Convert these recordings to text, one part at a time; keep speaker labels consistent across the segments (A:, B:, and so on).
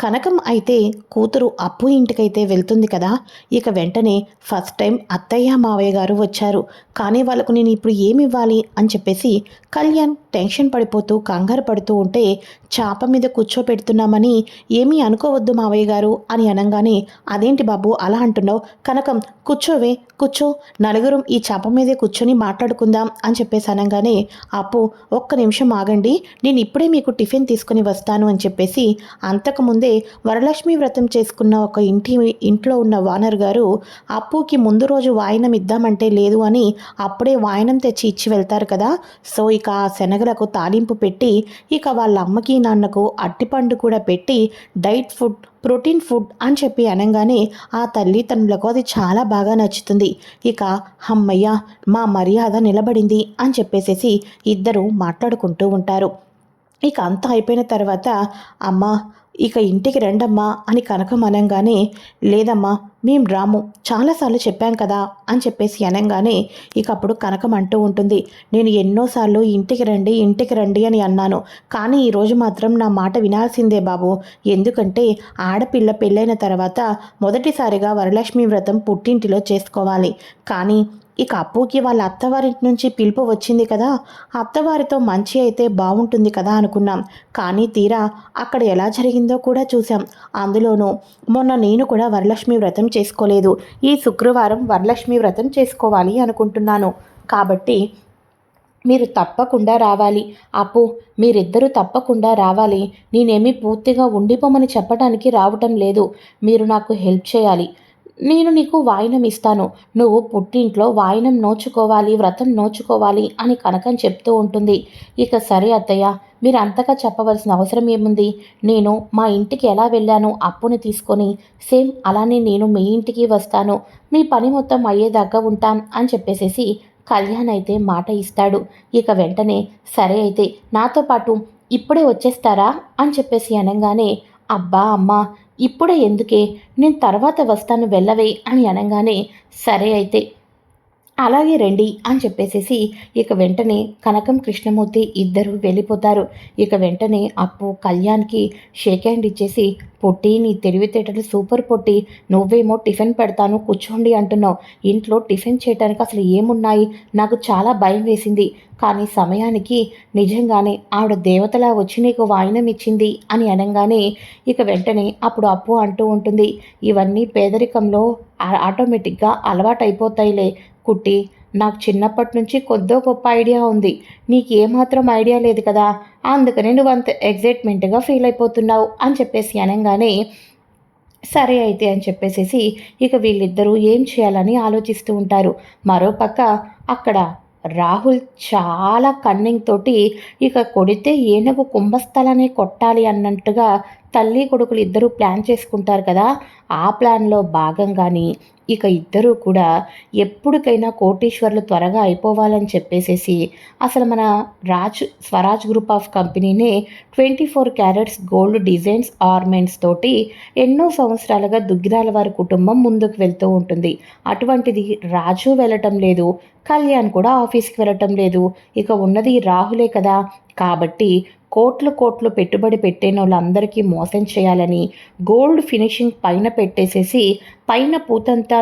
A: కనకం అయితే కూతురు అప్పు ఇంటికైతే వెళ్తుంది కదా. ఇక వెంటనే ఫస్ట్ టైం అత్తయ్య మావయ్య గారు వచ్చారు. కానీ వాళ్ళకు నేను ఇప్పుడు ఏమి ఇవ్వాలి అని చెప్పేసి కళ్యాణ్ టెన్షన్ పడిపోతూ కంగారు పడుతూ ఉంటే చాప మీద కూర్చోపెడుతున్నామని ఏమీ అనుకోవద్దు మావయ్య గారు అని అనగానే అదేంటి బాబు అలా అంటున్నావు? కనకం కూర్చోవే కూర్చో. నలుగురం ఈ చాప మీదే కూర్చొని మాట్లాడుకుందాం అని చెప్పేసి అనగానే అప్పు ఒక్క నిమిషం ఆగండి. నేను ఇప్పుడే మీకు టిఫిన్ తీసుకుని వస్తాను అని చెప్పేసి అంతకుముందే వరలక్ష్మి వ్రతం చేసుకున్న ఒక ఇంటి ఇంట్లో ఉన్న వానర్ గారు అప్పుకి ముందు రోజు వాయనం ఇద్దామంటే లేదు అని అప్పుడే వాయనం తెచ్చి ఇచ్చి వెళ్తారు కదా. సో ఇక ఆ శనగలకు తాలింపు పెట్టి ఇక వాళ్ళ అమ్మకి నాన్నకు అట్టిపండు కూడా పెట్టి డైట్ ఫుడ్ ప్రోటీన్ ఫుడ్ అని చెప్పి అనగానే ఆ తల్లిదండ్రులకు అది చాలా బాగా నచ్చుతుంది. ఇక అమ్మయ్య మా మర్యాద నిలబడింది అని చెప్పేసేసి ఇద్దరు మాట్లాడుకుంటూ ఉంటారు. ఇక అంతా అయిపోయిన తర్వాత అమ్మ ఇక ఇంటికి రండమ్మా అని కనకం అనంగానే లేదమ్మా మేం రాము. చాలాసార్లు చెప్పాం కదా అని చెప్పేసి అనంగానే ఇక అప్పుడు కనకం అంటూ ఉంటుంది నేను ఎన్నోసార్లు ఇంటికి రండి ఇంటికి రండి అని అన్నాను. కానీ ఈరోజు మాత్రం నా మాట వినాల్సిందే బాబు. ఎందుకంటే ఆడపిల్ల పెళ్ళైన తర్వాత మొదటిసారిగా వరలక్ష్మి వ్రతం పుట్టింటిలో చేసుకోవాలి. కానీ ఇక అప్పుకి వాళ్ళ అత్తవారింటి నుంచి పిలుపు వచ్చింది కదా. అత్తవారితో మంచి అయితే బాగుంటుంది కదా అనుకున్నాం. కానీ తీరా అక్కడ ఎలా జరిగిందో కూడా చూసాం అందులోనూ మొన్న నేను కూడా వరలక్ష్మి వ్రతం చేసుకోలేదు. ఈ శుక్రవారం వరలక్ష్మి వ్రతం చేసుకోవాలి అనుకుంటున్నాను. కాబట్టి మీరు తప్పకుండా రావాలి. అప్పు మీరిద్దరూ తప్పకుండా రావాలి. నేనేమీ పూర్తిగా ఉండిపోమని చెప్పడానికి రావటం లేదు. మీరు నాకు హెల్ప్ చేయాలి. నేను నీకు వాయినం ఇస్తాను. నువ్వు పుట్టింట్లో వాయినం నోచుకోవాలి వ్రతం నోచుకోవాలి అని కనకం చెప్తూ ఉంటుంది. ఇక సరే అత్తయ్య మీరు అంతగా చెప్పవలసిన అవసరం ఏముంది? నేను మా ఇంటికి ఎలా వెళ్ళాను? అప్పుని తీసుకొని సేమ్ అలానే నేను మీ ఇంటికి వస్తాను. మీ పని మొత్తం అయ్యేదాకా ఉంటాం అని చెప్పేసేసి కళ్యాణ్ అయితే మాట ఇస్తాడు. ఇక వెంటనే సరే అయితే నాతో పాటు ఇప్పుడే వచ్చేస్తారా? అని చెప్పేసి అనగానే అబ్బా అమ్మా ఇప్పుడే ఎందుకే? నేను తర్వాత వస్తాను వెళ్ళవే అని అనగానే సరే అయితే. అలాగే రండి అని చెప్పేసేసి ఇక వెంటనే కనకం కృష్ణమూర్తి ఇద్దరు వెళ్ళిపోతారు. ఇక వెంటనే అప్పు కళ్యాణ్కి షేక్ హ్యాండ్ ఇచ్చేసి పొట్టి నీ తెలివితేటలు సూపర్ పొట్టి. నువ్వేమో టిఫిన్ పెడతాను కూర్చోండి అంటున్నావు. ఇంట్లో టిఫిన్ చేయడానికి అసలు ఏమున్నాయి? నాకు చాలా భయం వేసింది. కానీ సమయానికి నిజంగానే ఆవిడ దేవతలా వచ్చి నీకు వాయినం ఇచ్చింది అని అనగానే ఇక వెంటనే అప్పుడు అప్పు అంటూ ఉంటుంది. ఇవన్నీ పేదరికంలో ఆటోమేటిక్గా అలవాటైపోతాయిలే. కుట్టి నాకు చిన్నప్పటి నుంచి కొద్దో గొప్ప ఐడియా ఉంది. నీకు ఏమాత్రం ఐడియా లేదు కదా? అందుకనే నువ్వు అంత ఎగ్జైట్మెంట్గా ఫీల్ అయిపోతున్నావు అని చెప్పేసి అనగానే సరే అయితే అని చెప్పేసేసి ఇక వీళ్ళిద్దరూ ఏం చేయాలని ఆలోచిస్తూ ఉంటారు. మరోపక్క అక్కడ రాహుల్ చాలా కన్నింగ్ తోటి ఇక కొడితే ఏనుగు కుంభస్థలాన్ని కొట్టాలి అన్నట్టుగా తల్లి కొడుకులు ఇద్దరూ ప్లాన్ చేసుకుంటారు కదా. ఆ ప్లాన్లో భాగంగాని ఇక ఇద్దరూ కూడా ఎప్పటికైనా కోటీశ్వర్లు త్వరగా అయిపోవాలని చెప్పేసేసి అసలు మన Raj Swaraj group of కంపెనీనే twenty four carats gold designs ornaments తోటి ఎన్నో సంవత్సరాలుగా దుగ్గిరాల వారి కుటుంబం ముందుకు వెళ్తూ ఉంటుంది. అటువంటిది రాజు వెళ్ళటం లేదు కళ్యాణ్ కూడా ఆఫీస్కి వెళ్ళటం లేదు. ఇక ఉన్నది రాహులే కదా కాబట్టి కోట్లు కోట్లు పెట్టుబడి పెట్టిన వాళ్ళందరికీ మోసం చేయాలని గోల్డ్ ఫినిషింగ్ పైన పెట్టేసేసి పైన పూతంతా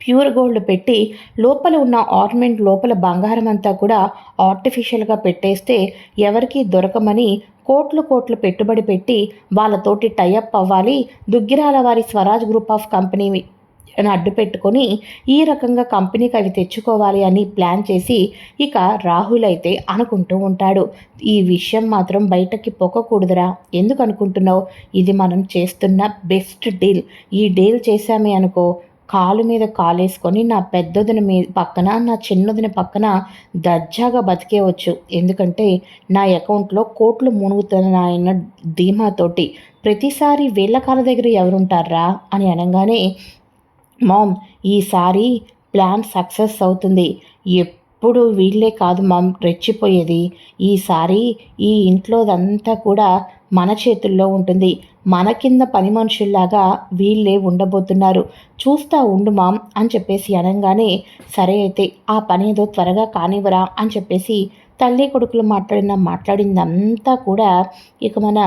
A: ప్యూర్ గోల్డ్ పెట్టి లోపల ఉన్న ఆర్నమెంట్ లోపల బంగారం అంతా కూడా ఆర్టిఫిషియల్గా పెట్టేస్తే ఎవరికి దొరకమని కోట్లు కోట్లు పెట్టుబడి పెట్టి వాళ్ళతోటి టైఅప్ అవ్వాలి. దుగ్గిరాల వారి స్వరాజ్ గ్రూప్ ఆఫ్ కంపెనీ అని అడ్డు పెట్టుకొని ఈ రకంగా కంపెనీకి అవి తెచ్చుకోవాలి అని ప్లాన్ చేసి ఇక రాహుల్ అయితే అనుకుంటూ ఉంటాడు. ఈ విషయం మాత్రం బయటకి పొక్కకూడదురా. ఎందుకు అనుకుంటున్నావు? ఇది మనం చేస్తున్న బెస్ట్ డీల్. ఈ డీల్ చేశామే అనుకో. కాలు మీద కాలేసుకొని నా పెద్దదిన మీ పక్కన నా చిన్నదిన పక్కన దర్జాగా బతికేవచ్చు. ఎందుకంటే నా అకౌంట్లో కోట్లు మునుగుతున్నాయన్న ధీమాతోటి ప్రతిసారి వీళ్ళ కాళ్ళ దగ్గర ఎవరుంటారా అని అనగానే మామ్ ఈసారి ప్లాన్ సక్సెస్ అవుతుంది. ఎప్పుడు వీళ్ళే కాదు మామ్ రెచ్చిపోయేది. ఈసారి ఈ ఇంట్లోదంతా కూడా మన చేతుల్లో ఉంటుంది. మన కింద పని మనుషుల్లాగా వీళ్ళే ఉండబోతున్నారు. చూస్తా ఉండు మామ్ అని చెప్పేసి అనగానే సరే అయితే ఆ పని ఏదో త్వరగా కానివ్వరా అని చెప్పేసి తల్లి కొడుకులు మాట్లాడిన మాట్లాడిందంతా కూడా ఇక మన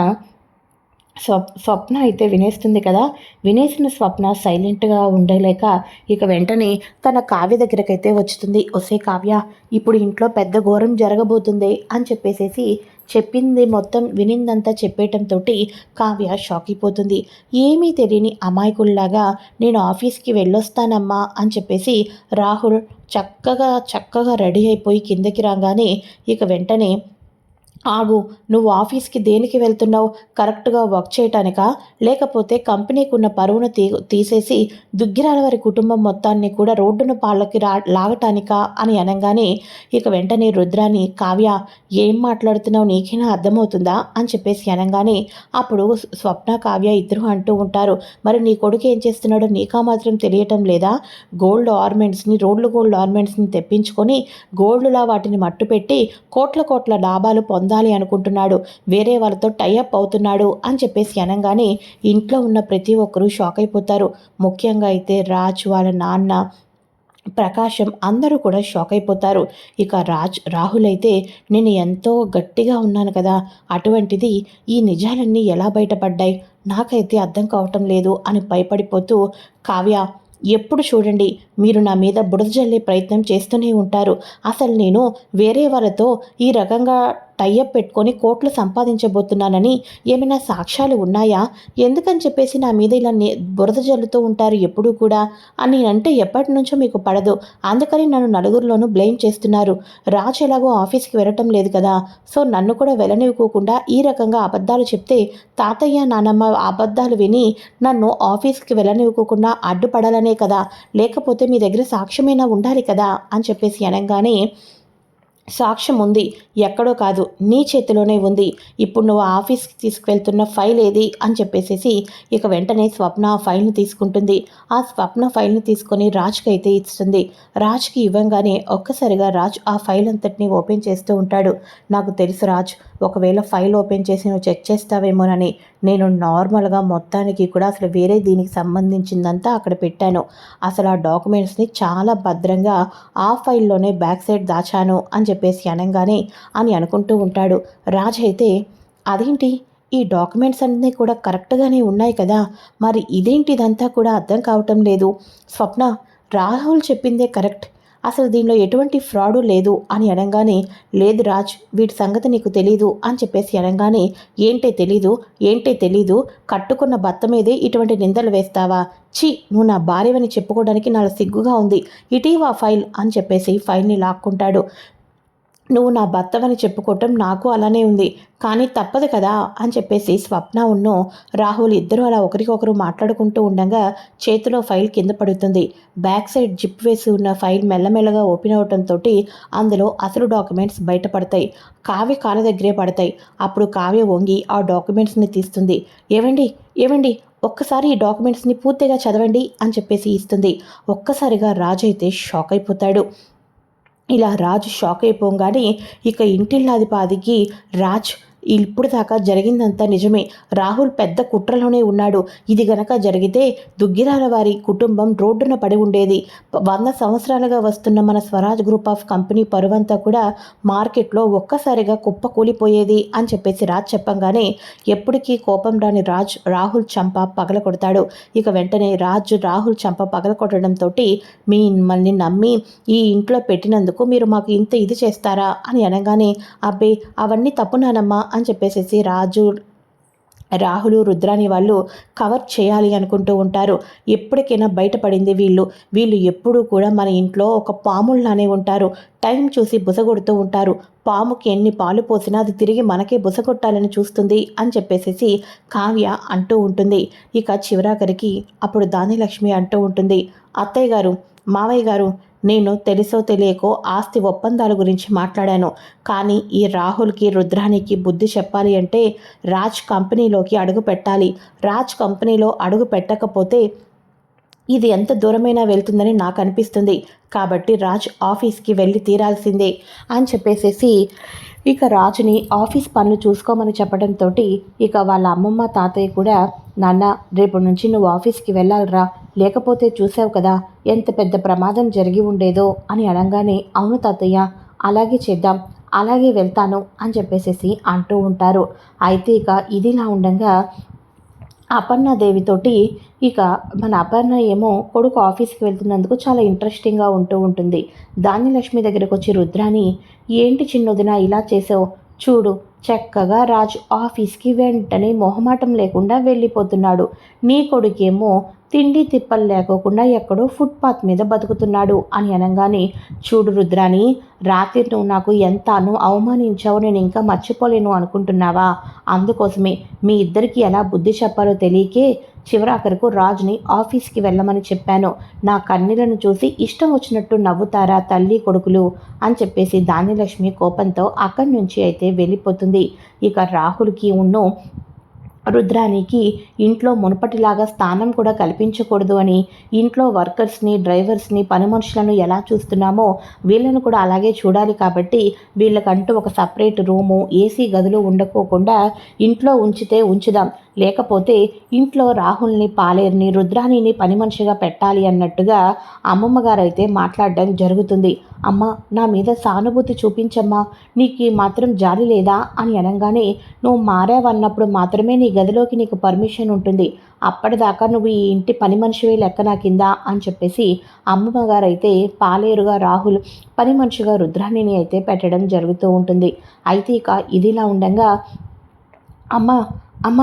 A: స్వప్ స్వప్న అయితే వినేస్తుంది కదా? వినేసిన స్వప్న సైలెంట్గా ఉండలేక ఇక వెంటనే తన కావ్య దగ్గరకైతే వచ్చుతుంది. ఒసే కావ్య ఇప్పుడు ఇంట్లో పెద్ద ఘోరం జరగబోతుంది అని చెప్పేసేసి చెప్పింది మొత్తం వినిందంతా చెప్పేయటంతో కావ్య షాక్ అయిపోతుంది ఏమీ తెలియని అమాయకుల్లాగా నేను ఆఫీస్కి వెళ్ళొస్తానమ్మా అని చెప్పేసి రాహుల్ చక్కగా చక్కగా రెడీ అయిపోయి కిందకి రాగానే ఇక వెంటనే ఆగు నువ్వు ఆఫీస్కి దేనికి వెళ్తున్నావు? కరెక్ట్గా వర్క్ చేయటానికా? లేకపోతే కంపెనీకి ఉన్న పరువును తీ తీసేసి దుగ్గిరాల వారి కుటుంబం మొత్తాన్ని కూడా రోడ్డును పాళ్ళకి రా లాగటానికా? అని అనగానే ఇక వెంటనే రుద్రాని కావ్య ఏం మాట్లాడుతున్నావు? నీకైనా అర్థమవుతుందా? అని చెప్పేసి అనగానే అప్పుడు స్వప్న కావ్య ఇద్దరు అంటూ ఉంటారు. మరి నీ కొడుకు ఏం చేస్తున్నాడో నీకా మాత్రం తెలియటం లేదా? గోల్డ్ ఆర్మెంట్స్ని రోడ్లు గోల్డ్ ఆర్మెంట్స్ని తెప్పించుకొని గోల్డ్లా వాటిని మట్టు పెట్టి కోట్ల కోట్ల లాభాలు పొంద పొందాలి అనుకుంటున్నాడు. వేరే వాళ్ళతో టైఅప్ అవుతున్నాడు అని చెప్పేసి అనగానే ఇంట్లో ఉన్న ప్రతి ఒక్కరూ షాక్ అయిపోతారు. ముఖ్యంగా అయితే రాజ్ వాళ్ళ నాన్న ప్రకాశం అందరూ కూడా షాక్ అయిపోతారు. ఇక రాజ్ రాహుల్ అయితే నేను ఎంతో గట్టిగా ఉన్నాను కదా అటువంటిది ఈ నిజాలన్నీ ఎలా బయటపడ్డాయి? నాకైతే అర్థం కావటం లేదు అని భయపడిపోతూ కావ్య ఎప్పుడు చూడండి మీరు నా మీద బుడద జల్లే ప్రయత్నం చేస్తూనే ఉంటారు. అసలు నేను వేరే వాళ్ళతో ఈ రకంగా టైఅప్ పెట్టుకొని కోట్లు సంపాదించబోతున్నానని ఏమైనా సాక్ష్యాలు ఉన్నాయా? ఎందుకని చెప్పేసి నా మీద ఇలా బురద జల్లుతూ ఉంటారు ఎప్పుడూ కూడా? అని అంటే ఎప్పటి నుంచో మీకు పడదు. అందుకని నన్ను నలుగురిలోనూ బ్లేమ్ చేస్తున్నారు. రాజు ఎలాగో ఆఫీస్కి వెళ్ళటం లేదు కదా? సో నన్ను కూడా వెళ్ళనివ్వకుండా ఈ రకంగా అబద్ధాలు చెప్తే తాతయ్య నానమ్మ అబద్ధాలు విని నన్ను ఆఫీస్కి వెళ్ళనివ్వకుండా అడ్డుపడాలనే కదా? లేకపోతే మీ దగ్గర సాక్ష్యమైనా ఉండాలి కదా అని చెప్పేసి అనగానే సాక్ష్యం ఉంది ఎక్కడో కాదు నీ చేతిలోనే ఉంది ఇప్పుడు నువ్వు ఆఫీస్కి తీసుకువెళ్తున్న ఫైల్ ఏది అని చెప్పేసేసి ఇక వెంటనే స్వప్న ఆ ఫైల్ని తీసుకుంటుంది. ఆ స్వప్న ఫైల్ని తీసుకొని రాజ్కి అయితే ఇస్తుంది. రాజ్కి ఇవ్వంగానే ఒక్కసారిగా రాజ్ ఆ ఫైల్ అంతటిని ఓపెన్ చేస్తూ ఉంటాడు. నాకు తెలుసు రాజ్ ఒకవేళ ఫైల్ ఓపెన్ చేసి నువ్వు చెక్ చేస్తావేమోనని నేను నార్మల్గా మొత్తానికి కూడా అసలు వేరే దీనికి సంబంధించిందంతా అక్కడ పెట్టాను. అసలు ఆ డాక్యుమెంట్స్ని చాలా భద్రంగా ఆ ఫైల్లోనే బ్యాక్ సైడ్ దాచాను అని చెప్పేసి అనగానే అని అనుకుంటూ ఉంటాడు. రాజ్ అయితే అదేంటి? ఈ డాక్యుమెంట్స్ అన్నీ కూడా కరెక్ట్గానే ఉన్నాయి కదా? మరి ఇదేంటి ఇదంతా కూడా అర్థం కావటం లేదు? స్వప్న రాహుల్ చెప్పిందే కరెక్ట్. అసలు దీనిలో ఎటువంటి ఫ్రాడు లేదు అని అనగానే లేదు రాజ్ వీటి సంగతి నీకు తెలీదు అని చెప్పేసి అనగానే ఏంటే తెలీదు ఏంటే తెలీదు కట్టుకున్న భర్త మీదే ఇటువంటి నిందలు వేస్తావా? చి నువ్వు నా భార్యవని చెప్పుకోవడానికి నాకు సిగ్గుగా ఉంది. ఇటీవా ఫైల్ అని చెప్పేసి ఫైల్ని లాక్కుంటాడు. నువ్వు నా భర్తవని చెప్పుకోవటం నాకు అలానే ఉంది. కానీ తప్పదు కదా అని చెప్పేసి స్వప్న ఉన్ను రాహుల్ ఇద్దరు అలా ఒకరికొకరు మాట్లాడుకుంటూ ఉండగా చేతిలో ఫైల్ కింద పడుతుంది. బ్యాక్ సైడ్ జిప్ వేసి ఉన్న ఫైల్ మెల్లమెల్లగా ఓపెన్ అవటంతో అందులో అసలు డాక్యుమెంట్స్ బయటపడతాయి. కావ్య కాళ్ళ దగ్గరే పడతాయి. అప్పుడు కావ్య వంగి ఆ డాక్యుమెంట్స్ని తీస్తుంది. ఏవండి? ఏవండి? ఒక్కసారి ఈ డాక్యుమెంట్స్ని పూర్తిగా చదవండి అని చెప్పేసి ఇస్తుంది. ఒక్కసారిగా రాజు అయితే షాక్ అయిపోతాడు. ఇలా రాజు షాక్ అయిపోగానే ఇక ఇంటిల్లాదిపాదికి రాజ్ ఇప్పుడు దాకా జరిగిందంతా నిజమే. రాహుల్ పెద్ద కుట్రలోనే ఉన్నాడు. ఇది గనక జరిగితే దుగ్గిరాల వారి కుటుంబం రోడ్డున పడి ఉండేది. వంద సంవత్సరాలుగా వస్తున్న మన స్వరాజ్ గ్రూప్ ఆఫ్ కంపెనీ పరువంతా కూడా మార్కెట్లో ఒక్కసారిగా కుప్ప కూలిపోయేది అని చెప్పేసి రాజ్ చెప్పంగానే ఎప్పటికీ కోపం రాని రాజ్ రాహుల్ చంప పగల కొడతాడు. ఇక వెంటనే రాజ్ రాహుల్ చంప పగల కొట్టడంతో మీ మిమ్మల్ని నమ్మి ఈ ఇంట్లో పెట్టినందుకు మీరు మాకు ఇంత ఇది చేస్తారా అని అనగానే అబ్బే అవన్నీ తప్పునానమ్మా అని చెప్పేసేసి రాజు రాహులు రుద్రాని వాళ్ళు కవర్ చేయాలి అనుకుంటూ ఉంటారు. ఎప్పటికైనా బయటపడింది వీళ్ళు. వీళ్ళు ఎప్పుడూ కూడా మన ఇంట్లో ఒక పాముల్లానే ఉంటారు. టైం చూసి బుసగొడుతూ ఉంటారు. పాముకి ఎన్ని పాలు పోసినా అది తిరిగి మనకే బుసగొట్టాలని చూస్తుంది అని చెప్పేసేసి కావ్య అంటూ ఉంటుంది. ఇక చివరాఖరికి అప్పుడు దానిలక్ష్మి అంటూ ఉంటుంది. అత్తయ్య గారు మావయ్య గారు నేను తెలుసో తెలియకో ఆస్తి ఒప్పందాల గురించి మాట్లాడాను. కానీ ఈ రాహుల్కి రుద్రానికి బుద్ధి చెప్పాలి అంటే రాజ్ కంపెనీలోకి అడుగు పెట్టాలి. రాజ్ కంపెనీలో అడుగు పెట్టకపోతే ఇది ఎంత దూరమైనా వెళ్తుందని నాకు అనిపిస్తుంది. కాబట్టి రాజ్ ఆఫీస్కి వెళ్ళి తీరాల్సిందే అని చెప్పేసేసి ఇక రాజుని ఆఫీస్ పనులు చూసుకోమని చెప్పడంతో ఇక వాళ్ళ అమ్మమ్మ తాతయ్య కూడా నాన్న రేపు నుంచి నువ్వు ఆఫీస్కి వెళ్ళాలిరా. లేకపోతే చూసావు కదా ఎంత పెద్ద ప్రమాదం జరిగి ఉండేదో అని అనగానే అవును తాతయ్య అలాగే చేద్దాం అలాగే వెళ్తాను అని చెప్పేసేసి అంటూ ఉంటారు. అయితే ఇక ఇదిలా ఉండగా అపర్ణాదేవితోటి ఇక మన అపర్ణ ఏమో కొడుకు ఆఫీస్కి వెళ్తున్నందుకు చాలా ఇంట్రెస్టింగ్గా ఉంటూ ఉంటుంది. ధాన్యలక్ష్మి దగ్గరకు వచ్చి రుద్రాని ఏంటి చిన్నదిన ఇలా చేసావు? చూడు చక్కగా రాజు ఆఫీస్కి వెంటనే మొహమాటం లేకుండా వెళ్ళిపోతున్నాడు. నీ కొడుకేమో తిండి తిప్పలు లేకోకుండా ఎక్కడో ఫుట్పాత్ మీద బతుకుతున్నాడు అని అనగానే చూడు రుద్రాని రాత్రి నువ్వు నాకు ఎంతనో అవమానించావు నేను ఇంకా మర్చిపోలేను అనుకుంటున్నావా? అందుకోసమే మీ ఇద్దరికి ఎలా బుద్ధి చెప్పాలో తెలియకే చివరాఖరకు రాజుని ఆఫీస్కి వెళ్ళమని చెప్పాను. నా కన్నీలను చూసి ఇష్టం వచ్చినట్టు నవ్వుతారా తల్లి కొడుకులు? అని చెప్పేసి దానిలక్ష్మి కోపంతో అక్కడి నుంచి అయితే వెళ్ళిపోతుంది. ఇక రాహుల్కి ఉన్ను రుద్రానికి ఇంట్లో మునుపటిలాగా స్థానం కూడా కల్పించకూడదు అని ఇంట్లో వర్కర్స్ని డ్రైవర్స్ని పని మనుషులను ఎలా చూస్తున్నామో వీళ్ళను కూడా అలాగే చూడాలి కాబట్టి వీళ్ళకంటూ ఒక సపరేట్ రూము ఏసీ గదులు ఉండకోకుండా ఇంట్లో ఉంచితే ఉంచుదాం. లేకపోతే ఇంట్లో రాహుల్ని పాలేరుని రుద్రాణిని పని మనిషిగా పెట్టాలి అన్నట్టుగా అమ్మమ్మగారు అయితే మాట్లాడడం జరుగుతుంది. అమ్మ నా మీద సానుభూతి చూపించమ్మా. నీకు మాత్రం జాలి లేదా అని అనగానే నువ్వు మారావన్నప్పుడు మాత్రమే నీ గదిలోకి నీకు పర్మిషన్ ఉంటుంది. అప్పటిదాకా నువ్వు ఈ ఇంటి పని మనిషివే లెక్క నా కింద అని చెప్పేసి అమ్మమ్మగారు అయితే పాలేరుగా రాహుల్ పని మనిషిగా రుద్రాణిని అయితే పెట్టడం జరుగుతూ ఉంటుంది. అయితే ఇక ఇదిలా ఉండగా అమ్మ అమ్మ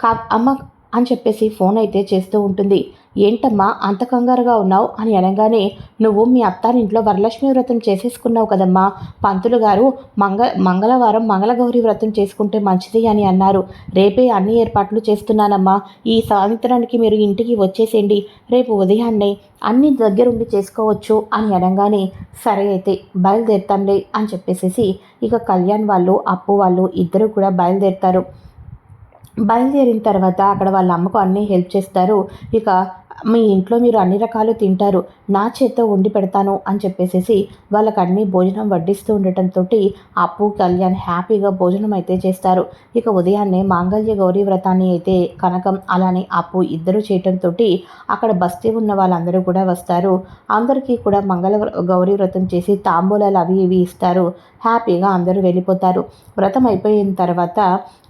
A: కా అమ్మ అని చెప్పేసి ఫోన్ అయితే చేస్తూ ఉంటుంది. ఏంటమ్మా అంత కంగారుగా ఉన్నావు? అని అనగానే నువ్వు మీ అత్తారింట్లో వరలక్ష్మి వ్రతం చేసేసుకున్నావు కదమ్మా. పంతులు గారు మంగ మంగళవారం మంగళగౌరి వ్రతం చేసుకుంటే మంచిది అని అన్నారు. రేపే అన్ని ఏర్పాట్లు చేస్తున్నానమ్మా. ఈ సాయంత్రానికి మీరు ఇంటికి వచ్చేసేయండి. రేపు ఉదయాన్నే అన్ని దగ్గరుండి చేసుకోవచ్చు అని అనగానే సరే అయితే బయలుదేరుతాంలే అని చెప్పేసేసి ఇక కళ్యాణ్ వాళ్ళు అప్పు వాళ్ళు ఇద్దరు కూడా బయలుదేరుతారు. బయలుదేరిన తర్వాత అక్కడ వాళ్ళ అమ్మకు అన్నీ హెల్ప్ చేస్తారు. ఇక మీ ఇంట్లో మీరు అన్ని రకాలు తింటారు. నా చేత్తో వండి పెడతాను అని చెప్పేసేసి వాళ్ళకి అన్ని భోజనం వడ్డిస్తూ ఉండటంతో అప్పు కళ్యాణ్ హ్యాపీగా భోజనం అయితే చేస్తారు. ఇక ఉదయాన్నే మాంగళ్య గౌరీ వ్రతాన్ని అయితే కనకం అలానే అప్పు ఇద్దరు చేయటంతో అక్కడ బస్తీ ఉన్న వాళ్ళందరూ కూడా వస్తారు. అందరికీ కూడా మంగళ గౌరీ వ్రతం చేసి తాంబూలాలు అవి ఇవి ఇస్తారు. హ్యాపీగా అందరూ వెళ్ళిపోతారు. వ్రతం అయిపోయిన తర్వాత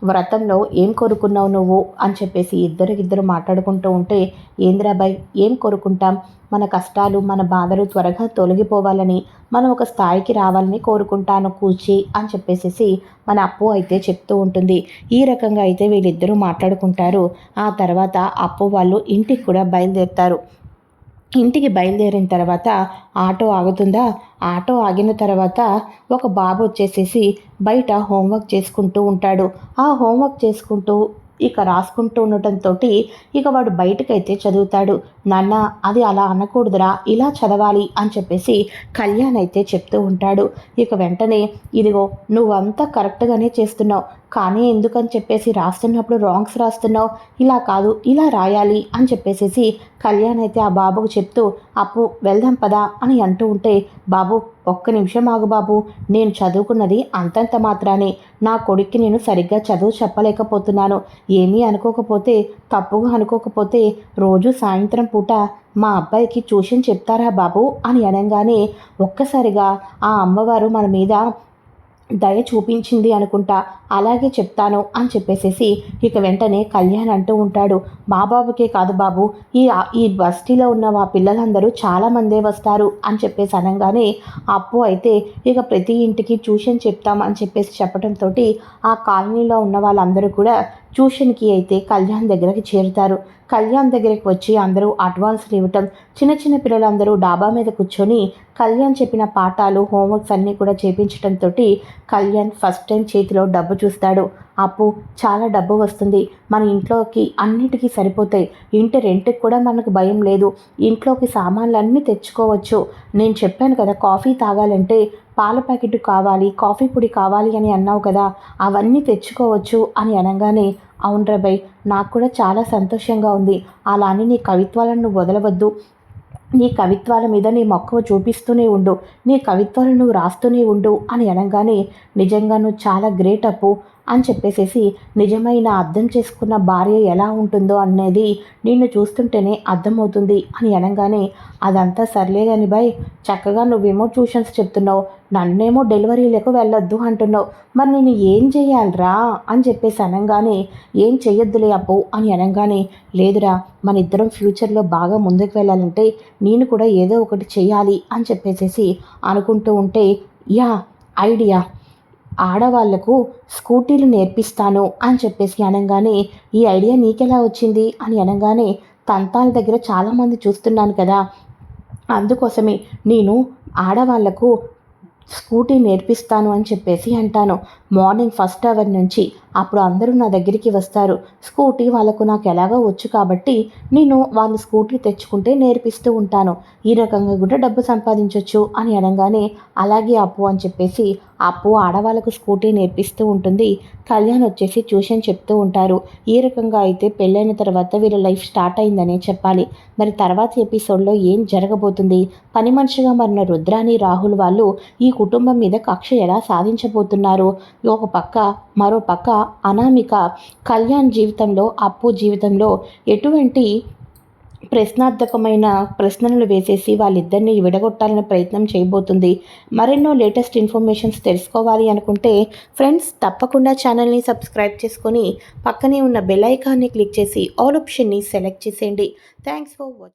A: వ్రతంలో ఏం కోరుకున్నావు నువ్వు అని చెప్పేసి ఇద్దరికిద్దరు మాట్లాడుకుంటూ ఉంటే ఏంద్రాబాయ్ ఏం కోరుకుంటాం? మన కష్టాలు మన బాధలు త్వరగా తొలగిపోవాలని మనం ఒక స్థాయికి రావాలని కోరుకుంటాను కూర్చి అని చెప్పేసి మన అప్పు అయితే చెప్తూ ఉంటుంది. ఈ రకంగా అయితే వీళ్ళిద్దరూ మాట్లాడుకుంటారు. ఆ తర్వాత అప్పు వాళ్ళు ఇంటికి కూడా బయలుదేరుతారు. ఇంటికి బయలుదేరిన తర్వాత ఆటో ఆగుతుందా? ఆటో ఆగిన తర్వాత ఒక బాబు వచ్చేసేసి బయట హోంవర్క్ చేసుకుంటూ ఉంటాడు. ఆ హోంవర్క్ చేసుకుంటూ ఇక రాసుకుంటూ ఉండటంతో ఇక వాడు బయటకైతే చదువుతాడు. నాన్న అది అలా అనకూడదురా ఇలా చదవాలి అని చెప్పేసి కళ్యాణ్ అయితే చెప్తూ ఉంటాడు. ఇక వెంటనే ఇదిగో నువ్వంతా కరెక్ట్గానే చేస్తున్నావు కానీ ఎందుకని చెప్పేసి రాస్తున్నప్పుడు రాంగ్స్ రాస్తున్నావు? ఇలా కాదు ఇలా రాయాలి అని చెప్పేసేసి కళ్యాణ్ అయితే ఆ బాబుకు చెప్తూ అప్పు వెళ్దాం పదా అని అంటూ ఉంటే బాబు ఒక్క నిమిషం ఆగు బాబు. నేను చదువుకున్నది అంతంత మాత్రానే. నా కొడుక్కి నేను సరిగ్గా చదువు చెప్పలేకపోతున్నాను. ఏమీ అనుకోకపోతే తప్పుగా అనుకోకపోతే రోజు సాయంత్రం పూట మా అబ్బాయికి ట్యూషన్ చెప్తారా బాబు అని అనగానే ఒక్కసారిగా ఆ అమ్మవారు మన మీద దయ చూపించింది అనుకుంటా. అలాగే చెప్తాను అని చెప్పేసేసి ఇక వెంటనే కళ్యాణ్ అంటూ ఉంటాడు. మా బాబుకే కాదు బాబు ఈ ఈ బస్తీలో ఉన్న మా పిల్లలందరూ చాలామందే వస్తారు అని చెప్పేసి అనగానే అప్పు అయితే ఇక ప్రతి ఇంటికి ట్యూషన్ చెప్తాం అని చెప్పేసి చెప్పడంతో ఆ కాలనీలో ఉన్న వాళ్ళందరూ కూడా ట్యూషన్కి అయితే కళ్యాణ్ దగ్గరికి చేరుతారు. కళ్యాణ్ దగ్గరికి వచ్చి అందరూ అడ్వాన్స్లు ఇవ్వటం చిన్న చిన్న పిల్లలందరూ డాబా మీద కూర్చొని కళ్యాణ్ చెప్పిన పాఠాలు హోంవర్క్స్ అన్నీ కూడా చేపించడంతో కళ్యాణ్ ఫస్ట్ టైం చేతిలో డబ్బు చూస్తాడు. అప్పు చాలా డబ్బు వస్తుంది. మన ఇంట్లోకి అన్నిటికీ సరిపోతాయి. ఇంటి రెంట్కి కూడా మనకు భయం లేదు. ఇంట్లోకి సామాన్లు అన్నీ తెచ్చుకోవచ్చు. నేను చెప్పాను కదా కాఫీ తాగాలంటే పాల ప్యాకెట్ కావాలి కాఫీ పొడి కావాలి అని అన్నావు కదా అవన్నీ తెచ్చుకోవచ్చు అని అనగానే అవును రబై నాకు కూడా చాలా సంతోషంగా ఉంది. అలా అని నీ కవిత్వాలను నువ్వు వదలవద్దు. నీ కవిత్వాల మీద నీ మక్కువ చూపిస్తూనే ఉండు. నీ కవిత్వాలను నువ్వు రాస్తూనే ఉండు అని అనగానే నిజంగా నువ్వు చాలా గ్రేట్ అప్పు. అని చెప్పేసేసి నిజమైన అర్థం చేసుకున్న భార్య ఎలా ఉంటుందో అనేది నిన్ను చూస్తుంటేనే అర్థమవుతుంది అని అనగానే అదంతా సర్లే కాని బాయ్ చక్కగా నువ్వేమో ట్యూషన్స్ చెప్తున్నావు నన్నేమో డెలివరీలకు వెళ్ళొద్దు అంటున్నావు మరి నేను ఏం చేయాలరా? అని చెప్పేసి అనగానే ఏం చెయ్యొద్దులే అప్పు అని అనగానే లేదురా మన ఇద్దరం ఫ్యూచర్లో బాగా ముందుకు వెళ్ళాలంటే నేను కూడా ఏదో ఒకటి చేయాలి అని చెప్పేసేసి అనుకుంటూ ఉంటే యా ఐడియా ఆడవాళ్ళకు స్కూటీలు నేర్పిస్తాను అని చెప్పేసి అనగానే ఈ ఐడియా నీకెలా వచ్చింది? అని అనగానే తంతాల దగ్గర చాలామంది చూస్తున్నాను కదా. అందుకోసమే నేను ఆడవాళ్ళకు స్కూటీ నేర్పిస్తాను అని చెప్పేసి అంటాను. మార్నింగ్ ఫస్ట్ అవర్ నుంచి అప్పుడు అందరూ నా దగ్గరికి వస్తారు. స్కూటీ వాళ్ళకు నాకు ఎలాగో వచ్చు కాబట్టి నేను వాళ్ళు స్కూటీ తెచ్చుకుంటే నేర్పిస్తూ ఉంటాను. ఈ రకంగా కూడా డబ్బు సంపాదించవచ్చు అని అనగానే అలాగే అప్పు అని చెప్పేసి అప్పు ఆడవాళ్ళకు స్కూటీ నేర్పిస్తూ ఉంటుంది. కళ్యాణ్ వచ్చేసి ట్యూషన్ చెప్తూ ఉంటారు. ఈ రకంగా అయితే పెళ్ళైన తర్వాత వీళ్ళ లైఫ్ స్టార్ట్ అయిందనే చెప్పాలి. మరి తర్వాత ఎపిసోడ్లో ఏం జరగబోతుంది? పని మనిషిగా మారిన రుద్రాని రాహుల్ వాళ్ళు ఈ కుటుంబం మీద కక్ష ఎలా సాధించబోతున్నారు? ఒక పక్క మరో పక్క అనామిక కళ్యాణ్ జీవితంలో అప్పు జీవితంలో ఎటువంటి ప్రశ్నార్థకమైన ప్రశ్నలు వేసేసి వాళ్ళిద్దరిని విడగొట్టాలనే ప్రయత్నం చేయబోతుంది. మరెన్నో లేటెస్ట్ ఇన్ఫర్మేషన్స్ తెలుసుకోవాలి అనుకుంటే ఫ్రెండ్స్ తప్పకుండా ఛానల్ని సబ్స్క్రైబ్ చేసుకొని పక్కనే ఉన్న బెల్ ఐకాన్ని క్లిక్ చేసి ఆల్ ఆప్షన్ని సెలెక్ట్ చేసేయండి. Thanks for watching